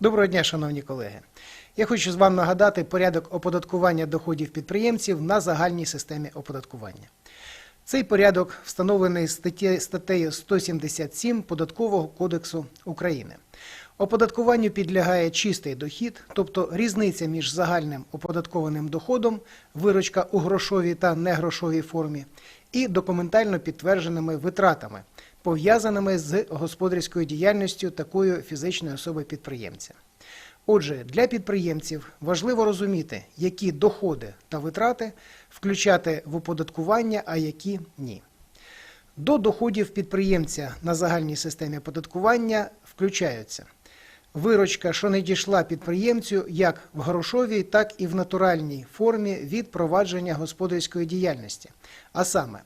Доброго дня, шановні колеги. Я хочу з вам нагадати порядок оподаткування доходів підприємців на загальній системі оподаткування. Цей порядок встановлений статтею 177 Податкового кодексу України. Оподаткуванню підлягає чистий дохід, тобто різниця між загальним оподаткованим доходом, виручка у грошовій та негрошовій формі, і документально підтвердженими витратами, пов'язаними з господарською діяльністю такої фізичної особи підприємця. Отже, для підприємців важливо розуміти, які доходи та витрати включати в оподаткування, а які ні. До доходів підприємця на загальній системі оподаткування включаються виручка, що не дійшла підприємцю як в грошовій, так і в натуральній формі від провадження господарської діяльності, а саме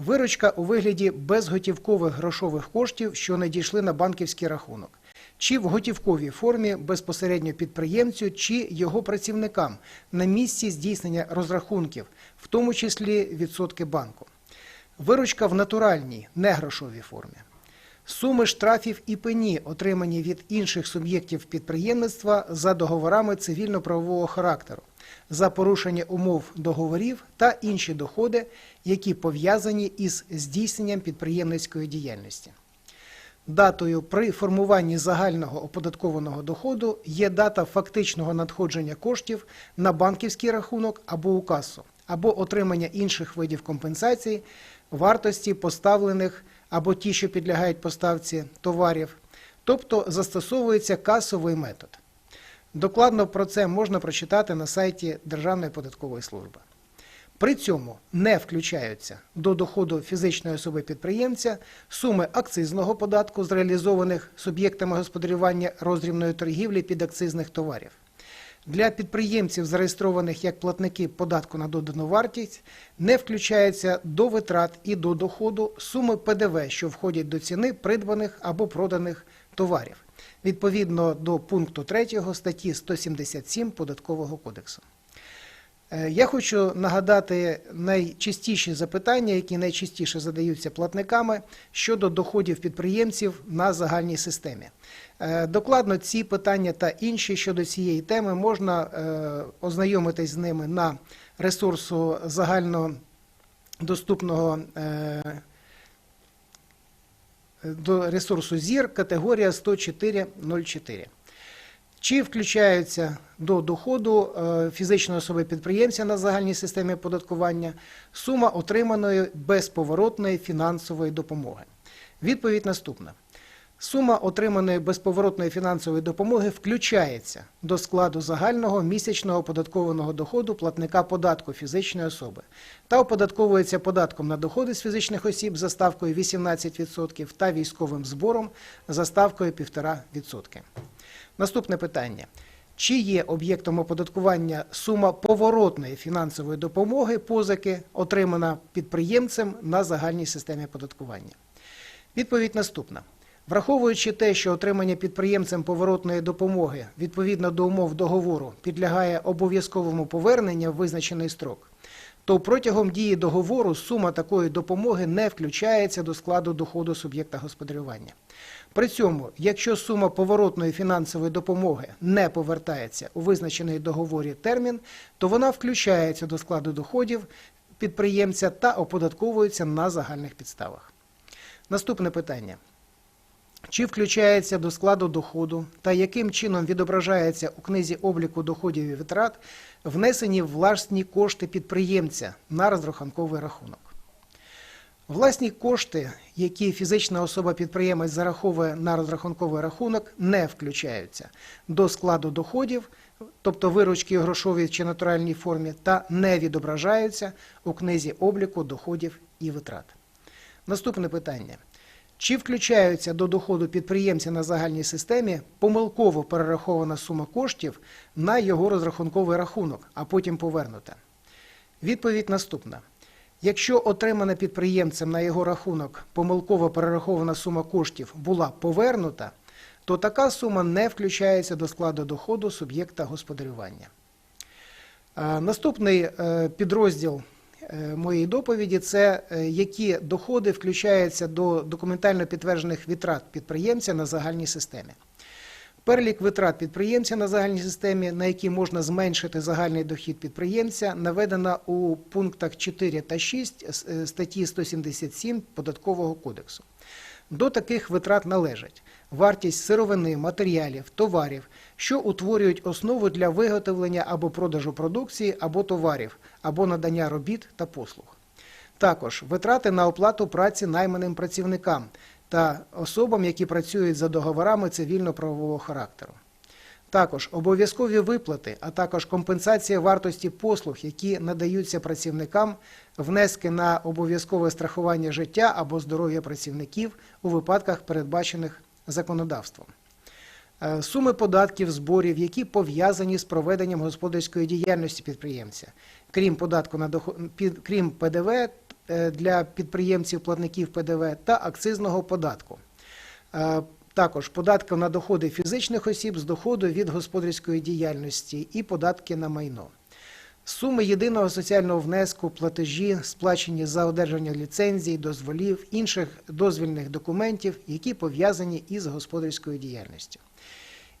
виручка у вигляді безготівкових грошових коштів, що не дійшли на банківський рахунок, чи в готівковій формі безпосередньо підприємцю чи його працівникам на місці здійснення розрахунків, в тому числі відсотки банку. Виручка в натуральній, негрошовій формі. Суми штрафів і пені, отримані від інших суб'єктів підприємництва за договорами цивільно-правового характеру, за порушення умов договорів та інші доходи, які пов'язані із здійсненням підприємницької діяльності. Датою при формуванні загального оподаткованого доходу є дата фактичного надходження коштів на банківський рахунок або у касу, або отримання інших видів компенсації, вартості поставлених або ті, що підлягають поставці товарів, тобто застосовується касовий метод. Докладно про це можна прочитати на сайті Державної податкової служби. При цьому не включаються до доходу фізичної особи підприємця суми акцизного податку з реалізованих суб'єктами господарювання роздрібної торгівлі підакцизних товарів. Для підприємців, зареєстрованих як платники податку на додану вартість, не включається до витрат і до доходу суми ПДВ, що входять до ціни придбаних або проданих товарів, відповідно до пункту 3 статті 177 Податкового кодексу. Е, Я хочу нагадати найчастіші запитання, які найчастіше задаються платниками щодо доходів підприємців на загальній системі. Е, Докладно ці питання та інші щодо цієї теми можна е, ознайомитись з ними на ресурсу загальнодоступного до ресурсу ЗІР категорія 104.04. Чи включаються до доходу е, фізичної особи підприємця на загальній системі оподаткування сума отриманої безповоротної фінансової допомоги? Відповідь наступна. Сума отриманої безповоротної фінансової допомоги включається до складу загального місячного оподаткованого доходу платника податку фізичної особи та оподатковується податком на доходи з фізичних осіб за ставкою 18% та військовим збором за ставкою 1,5%. Наступне питання. Чи є об'єктом оподаткування сума поворотної фінансової допомоги позики, отримана підприємцем на загальній системі оподаткування? Відповідь наступна. Враховуючи те, що отримання підприємцем поворотної допомоги відповідно до умов договору підлягає обов'язковому поверненню в визначений строк, то протягом дії договору сума такої допомоги не включається до складу доходу суб'єкта господарювання. При цьому, якщо сума поворотної фінансової допомоги не повертається у визначений договорі термін, то вона включається до складу доходів підприємця та оподатковується на загальних підставах. Наступне питання. Чи включається до складу доходу та яким чином відображається у книзі обліку доходів і витрат внесені власні кошти підприємця на розрахунковий рахунок? Власні кошти, які фізична особа-підприємець зараховує на розрахунковий рахунок, не включаються до складу доходів, тобто виручки у грошовій чи натуральній формі, та не відображаються у книзі обліку доходів і витрат. Наступне питання. Чи включаються до доходу підприємця на загальній системі помилково перерахована сума коштів на його розрахунковий рахунок, а потім повернута? Відповідь наступна. Якщо отримана підприємцем на його рахунок помилково перерахована сума коштів була повернута, то така сума не включається до складу доходу суб'єкта господарювання. Е, Наступний е, підрозділ моєї доповіді це е, які доходи включаються до документально підтверджених витрат підприємця на загальній системі. Перелік витрат підприємця на загальній системі, на які можна зменшити загальний дохід підприємця, наведено у пунктах 4 та 6 е, статті 177 Податкового кодексу. До таких витрат належать вартість сировини, матеріалів, товарів, що утворюють основу для виготовлення або продажу продукції або товарів, або надання робіт та послуг. Також витрати на оплату праці найманим працівникам та особам, які працюють за договорами цивільно-правового характеру. Також обов'язкові виплати, а також компенсація вартості послуг, які надаються працівникам, внески на обов'язкове страхування життя або здоров'я працівників у випадках, передбачених законодавством. Е, Суми податків, зборів, які пов'язані з проведенням господарської діяльності підприємця, крім податку на доход, крім ПДВ е, для підприємців, платників ПДВ та акцизного податку. Також податки на доходи фізичних осіб з доходу від господарської діяльності і податки на майно. Суми єдиного соціального внеску, платежі, сплачені за одержання ліцензій, дозволів, інших дозвільних документів, які пов'язані із господарською діяльністю.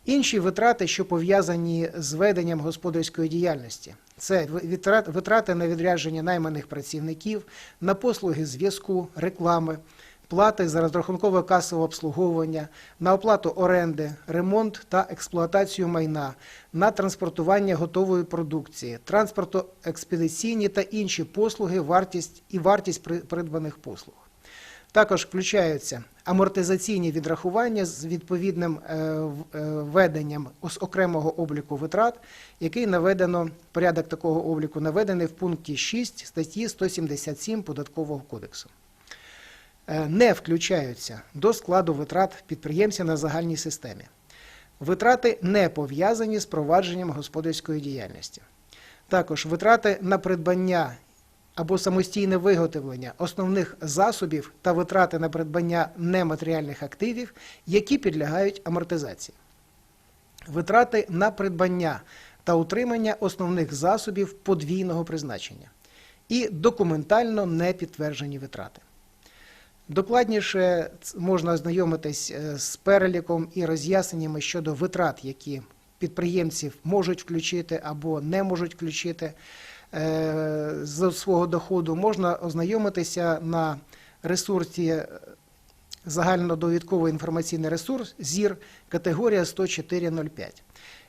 Інші витрати, що пов'язані з веденням господарської діяльності, це витрати на відрядження найманих працівників, на послуги зв'язку, реклами, плати за розрахункове касове обслуговування, на оплату оренди, ремонт та експлуатацію майна, на транспортування готової продукції, транспортно-експедиційні та інші послуги, вартість і вартість придбаних послуг. Також включаються амортизаційні відрахування з відповідним е, е, веденням ос- окремого обліку витрат, який наведено, порядок такого обліку наведений в пункті 6 статті 177 Податкового кодексу. Е, Не включаються до складу витрат підприємця на загальній системі. Витрати не пов'язані з провадженням господарської діяльності. Також витрати на придбання або самостійне виготовлення основних засобів та витрати на придбання нематеріальних активів, які підлягають амортизації. Витрати на придбання та утримання основних засобів подвійного призначення і документально не підтверджені витрати. Докладніше можна ознайомитись е, з переліком і роз'ясненнями щодо витрат, які підприємців можуть включити або не можуть включити е, з свого доходу. Можна ознайомитися на ресурсі е, загальнодовідковий інформаційний ресурс ЗІР категорія 10405.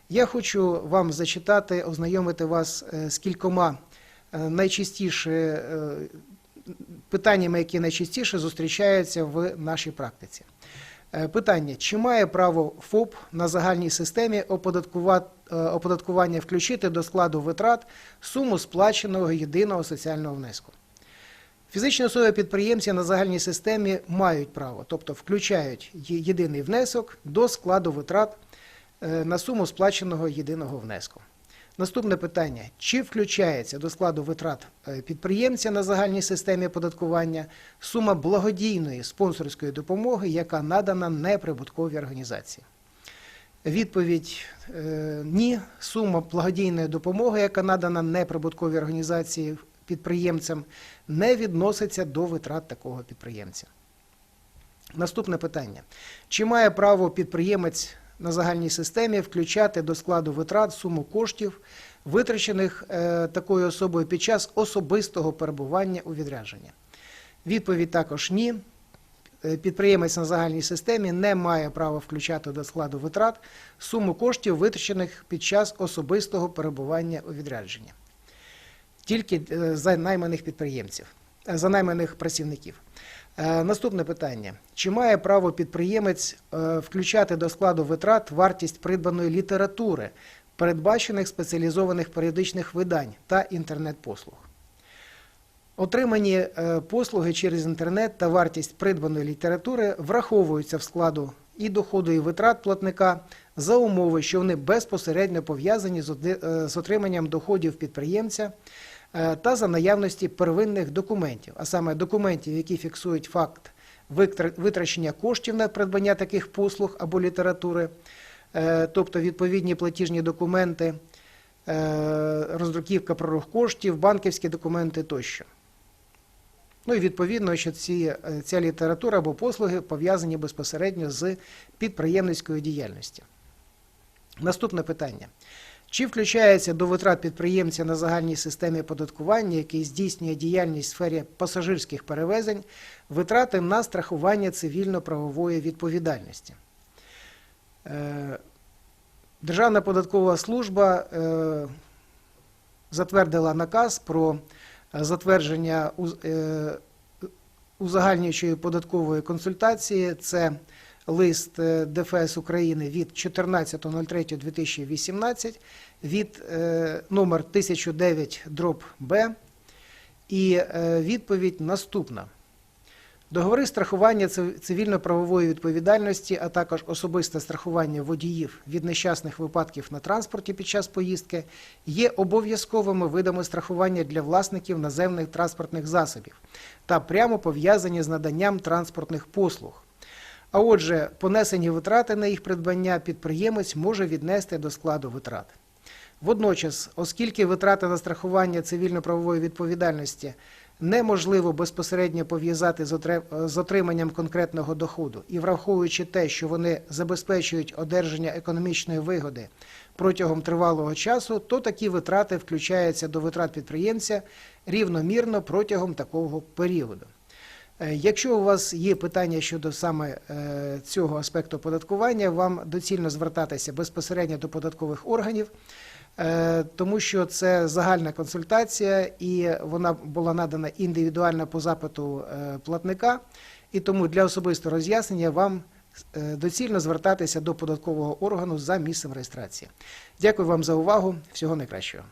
Я хочу вам зачитати, ознайомити вас з кількома найчастіше питаннями, які найчастіше зустрічаються в нашій практиці. Е, Питання: чи має право ФОП на загальній системі е, оподаткування включити до складу витрат суму сплаченого єдиного соціального внеску? Фізичні особи підприємці на загальній системі мають право, тобто включають єдиний внесок до складу витрат е, на суму сплаченого єдиного внеску. Наступне питання: чи включається до складу витрат е, підприємця на загальній системі оподаткування сума благодійної спонсорської допомоги, яка надана неприбутковій організації? Відповідь е, ні. Сума благодійної допомоги, яка надана неприбутковій організації підприємцям, не відноситься до витрат такого підприємця. Наступне питання: чи має право підприємець на загальній системі включати до складу витрат суму коштів, витрачених е, такою особою під час особистого перебування у відрядженні? Відповідь також ні. Е, Підприємець на загальній системі не має права включати до складу витрат суму коштів, витрачених під час особистого перебування у відрядженні. Тільки е, за найманих підприємців, за найманих працівників. Е, Наступне питання: чи має право підприємець е, включати до складу витрат вартість придбаної літератури, передбачених спеціалізованих періодичних видань та інтернет-послуг? Отримані е, послуги через інтернет та вартість придбаної літератури враховуються в складу і доходу, і витрат платника за умови, що вони безпосередньо пов'язані з отриманням доходів підприємця та за наявності первинних документів, а саме документів, які фіксують факт витрачення коштів на придбання таких послуг або літератури, е, тобто відповідні платіжні документи, е, роздруківка про рух коштів, банківські документи тощо. Ну і відповідно, що ці, е, ця література або послуги пов'язані безпосередньо з підприємницькою діяльністю. Наступне питання. Чи включається до витрат підприємця на загальній системі оподаткування, який здійснює діяльність в сфері пасажирських перевезень, витрати на страхування цивільно-правової відповідальності? Е, Державна податкова служба е, затвердила наказ про е, затвердження уз- узагальнюючої податкової консультації. Це лист е, ДФС України від 14.03.2018 від е, номер 1009 дроб Б. І е, відповідь наступна. Договори страхування цивільно-правової відповідальності, а також особисте страхування водіїв від нещасних випадків на транспорті під час поїздки є обов'язковими видами страхування для власників наземних транспортних засобів та прямо пов'язані з наданням транспортних послуг. А отже, понесені витрати на їх придбання підприємець може віднести до складу витрат. Водночас, оскільки витрати на страхування цивільно-правової відповідальності неможливо безпосередньо пов'язати з отриманням конкретного доходу і враховуючи те, що вони забезпечують одержання економічної вигоди протягом тривалого часу, то такі витрати включаються до витрат підприємця рівномірно протягом такого періоду. Е, Якщо у вас є питання щодо саме е, цього аспекту оподаткування, вам доцільно звертатися безпосередньо до податкових органів, е, тому що це загальна консультація і вона була надана індивідуально по запиту платника. І тому для особистого роз'яснення вам доцільно звертатися до податкового органу за місцем реєстрації. Дякую вам за увагу. Всього найкращого.